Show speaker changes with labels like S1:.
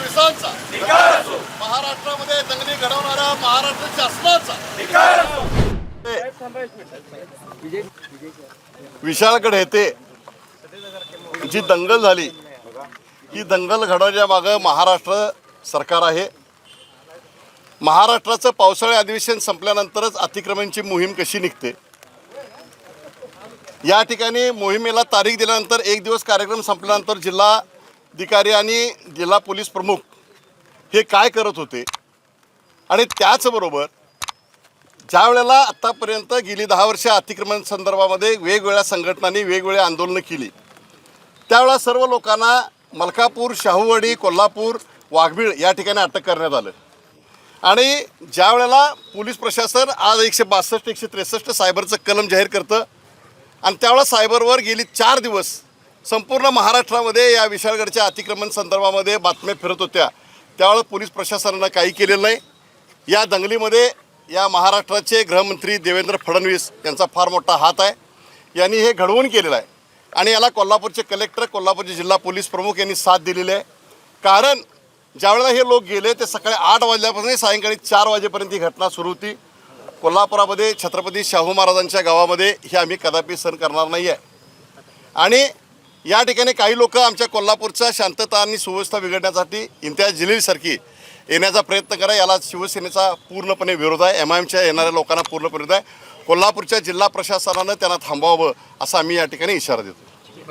S1: विसांचा. महाराष्ट्रामध्ये दंगली घडवणाऱ्या महाराष्ट्र शासनाचा विशाळगड येथे जी दंगल झाली ही दंगल घडवण्याच्या मागं महाराष्ट्र सरकार आहे. महाराष्ट्राचं पावसाळी अधिवेशन संपल्यानंतरच अतिक्रमणची मोहीम कशी निघते? या ठिकाणी मोहिमेला तारीख दिल्यानंतर एक दिवस कार्यक्रम संपल्यानंतर जिल्हा अधिकारी आणि जिल्हा पोलीस प्रमुख हे काय करत होते? आणि त्याचबरोबर ज्या वेळेला आत्तापर्यंत गेली दहा वर्ष अतिक्रमण संदर्भामध्ये वेगवेगळ्या संघटनांनी वेगवेगळी आंदोलनं केली त्यावेळेला सर्व लोकांना मलकापूर शाहूवाडी कोल्हापूर वाघबीळ या ठिकाणी अटक करण्यात आलं. आणि ज्या वेळेला पोलीस प्रशासन आज एकशे बासष्ट एकशे त्रेसष्ट सायबरचं कलम जाहीर करतं आणि त्यावेळेला सायबरवर गेली चार दिवस संपूर्ण महाराष्ट्रामध्ये या विशाळगडच्या अतिक्रमण संदर्भामध्ये बातम्या फिरत होत्या. त्यावेळेला पोलीस प्रशासनानं काही केलेलं नाही. या दंगलीमध्ये या महाराष्ट्राचे गृहमंत्री देवेंद्र फडणवीस यांचा फार मोठा हात आहे. यांनी हे घडवून केलेलं आहे. आणि याला कोल्हापूरचे कलेक्टर कोल्हापूरचे जिल्हा पोलीस प्रमुख यांनी साथ दिलेली आहे. कारण ज्यावेळेला हे लोक गेले ते सकाळी आठ वाजल्यापासून सायंकाळी चार वाजेपर्यंत ही घटना सुरू होती. कोल्हापुरामध्ये छत्रपती शाहू महाराजांच्या गावामध्ये हे आम्ही कदापि सहन करणार नाही आहे आणि या ठिकाणी काही लोक आमच्या कोल्हापूरच्या शांतता आणि सुव्यवस्था बिघडण्यासाठी इम्तियाज जलीलसारखी येण्याचा प्रयत्न करा. याला शिवसेनेचा पूर्णपणे विरोध आहे. एम आय एमच्या येणाऱ्या लोकांना पूर्ण विरोध आहे. कोल्हापूरच्या जिल्हा प्रशासनानं त्यांना थांबवावं असा आम्ही या ठिकाणी इशारा देतो.